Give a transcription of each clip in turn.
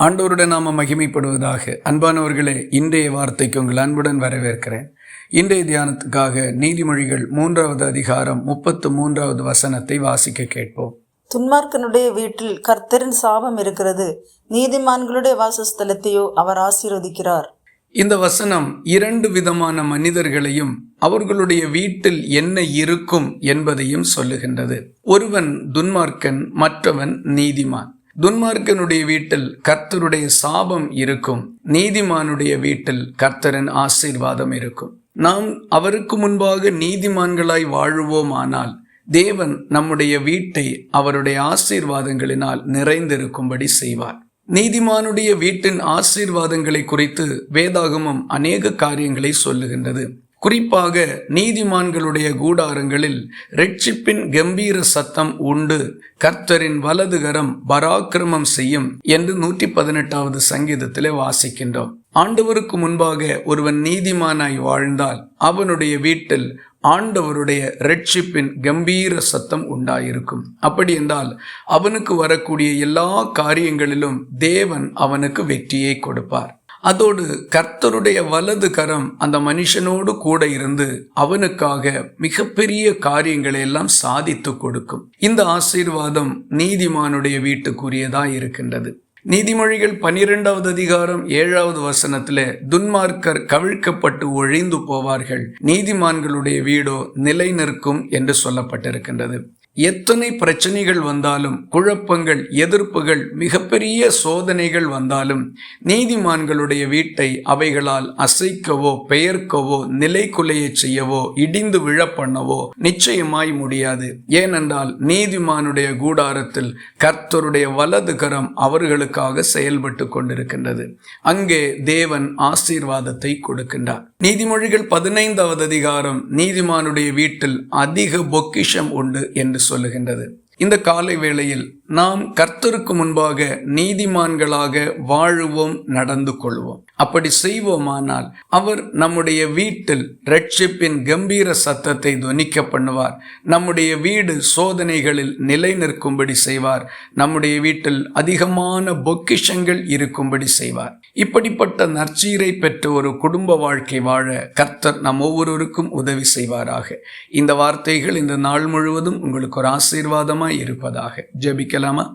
ஆண்டவருடைய நாம மகிமைப்படுவதாக. அன்பானவர்களே இன்றைய வார்த்தைக்கு உங்கள் அன்புடன் வரவேற்கிறேன். இன்றைய தியானத்துக்காக நீதிமொழிகள் மூன்றாவது அதிகாரம் முப்பத்து மூன்றாவது வசனத்தை வாசிக்க கேட்போம். துன்மார்க்கனுடைய வீட்டில் கர்த்தரின் சாபம் இருக்கிறது. நீதிமான்களுடைய வாசஸ்தலத்தையோ அவர் ஆசீர்வதிக்கிறார். இந்த வசனம் இரண்டு விதமான மனிதர்களையும் அவர்களுடைய வீட்டில் என்ன இருக்கும் என்பதையும் சொல்லுகின்றது. ஒருவன் துன்மார்க்கன் மற்றவன் நீதிமான். துன்மார்க்கனுடைய வீட்டில் கர்த்தருடைய சாபம் இருக்கும். நீதிமானுடைய வீட்டில் கர்த்தரின் ஆசீர்வாதம் இருக்கும். நாம் அவருக்கு முன்பாக நீதிமான்களாய் வாழுவோமானால் தேவன் நம்முடைய வீட்டை அவருடைய ஆசீர்வாதங்களினால் நிறைந்திருக்கும்படி செய்வார். நீதிமானுடைய வீட்டின் ஆசீர்வாதங்களை குறித்து வேதாகமம் அநேக காரியங்களை சொல்லுகின்றது. குறிப்பாக நீதிமான்களுடைய கூடாரங்களில் ரட்சிப்பின் கம்பீர சத்தம் உண்டு. கர்த்தரின் வலதுகரம் பராக்கிரமம் செய்யும் என்று நூற்றி பதினெட்டாவது சங்கீதத்திலே வாசிக்கின்றோம். ஆண்டவருக்கு முன்பாக ஒருவன் நீதிமானாய் வாழ்ந்தால் அவனுடைய வீட்டில் ஆண்டவருடைய ரட்சிப்பின் கம்பீர சத்தம் உண்டாயிருக்கும். அப்படி என்றால் அவனுக்கு வரக்கூடிய எல்லா காரியங்களிலும் தேவன் அவனுக்கு வெற்றியை கொடுப்பார். அதோடு கர்த்தருடைய வலது கரம் அந்த மனுஷனோடு கூட இருந்து அவனுக்காக மிகப்பெரிய காரியங்களை எல்லாம் சாதித்து கொடுக்கும். இந்த ஆசீர்வாதம் நீதிமானுடைய வீட்டுக்குரியதா இருக்கின்றது. நீதிமொழிகள் பனிரெண்டாவது அதிகாரம் ஏழாவது வசனத்துல துன்மார்க்கர் கவிழ்க்கப்பட்டு ஒழிந்து போவார்கள் நீதிமான்களுடைய வீடோ நிலை நிற்கும் என்று சொல்லப்பட்டிருக்கின்றது. எத்தனை பிரச்சனைகள் வந்தாலும் குழப்பங்கள் எதிர்ப்புகள் மிகப்பெரிய சோதனைகள் வந்தாலும் நீதிமான்களுடைய வீட்டை அவைகளால் அசைக்கவோ பெயர்க்கவோ நிலை குலைய செய்யவோ இடிந்து விழப்பண்ணவோ நிச்சயமாய் முடியாது. ஏனென்றால் நீதிமானுடைய கூடாரத்தில் கர்த்தருடைய வலது கரம் அவர்களுக்காக செயல்பட்டு கொண்டிருக்கின்றது. அங்கே தேவன் ஆசீர்வாதத்தை கொடுக்கின்றார். நீதிமொழிகள் பதினைந்தாவது அதிகாரம் நீதிமானுடைய வீட்டில் அதிக பொக்கிஷம் உண்டு என்று சொல்லுகின்றது. இந்த காலை வேளையில் நாம் கர்த்தருக்கு முன்பாக நீதிமான்களாக வாழுவோம் நடந்து கொள்வோம். அப்படி செய்வோமானால் அவர் நம்முடைய வீட்டில் ரட்சிப்பின் கம்பீர சத்தத்தை துவனிக்க பண்ணுவார். நம்முடைய வீடு சோதனைகளில் நிலை நிற்கும்படி செய்வார். நம்முடைய வீட்டில் அதிகமான பொக்கிஷங்கள் இருக்கும்படி செய்வார். இப்படிப்பட்ட நற்சீரை பெற்ற ஒரு குடும்ப வாழ்க்கை வாழ கர்த்தர் நம் ஒவ்வொருவருக்கும் உதவி செய்வாராக. இந்த வார்த்தைகள் இந்த நாள் முழுவதும் உங்களுக்கு ஒரு ஆசீர்வாதமாக இருப்பதாக ஜெபிக்கலாமா?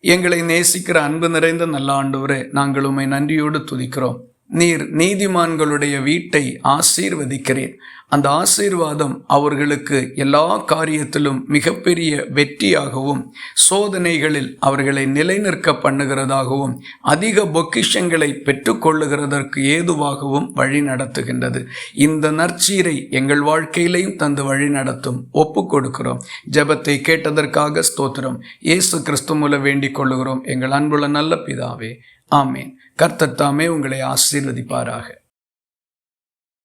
எங்களை நேசிக்கிற அன்பு நிறைந்த நல்ல ஆண்டவரே நாங்கள் உம்மை நன்றியோடு துதிக்கிறோம். நீர் நீதிமான்களுடைய வீட்டை ஆசீர்வதிக்கிறேன் அந்த ஆசீர்வாதம் அவர்களுக்கு எல்லா காரியத்திலும் மிகப்பெரிய வெற்றியாகவும் சோதனைகளில் அவர்களை நிலைநிற்க பண்ணுகிறதாகவும் அதிக பொக்கிஷங்களை பெற்றுக்கொள்ளுகிறதற்கு ஏதுவாகவும் வழி நடத்துகின்றது. இந்த நற்சீரை எங்கள் வாழ்க்கையிலையும் தந்து வழி நடத்தும். ஒப்பு கொடுக்கிறோம். ஜெபத்தை கேட்டதற்காக ஸ்தோத்திரம். இயேசு கிறிஸ்து மூலம் வேண்டிக் கொள்ளுகிறோம். எங்கள் அன்புள்ள நல்ல பிதாவே. ஆமேன். கர்த்தத்தாமே உங்களை ஆசீர்வதிப்பாராக.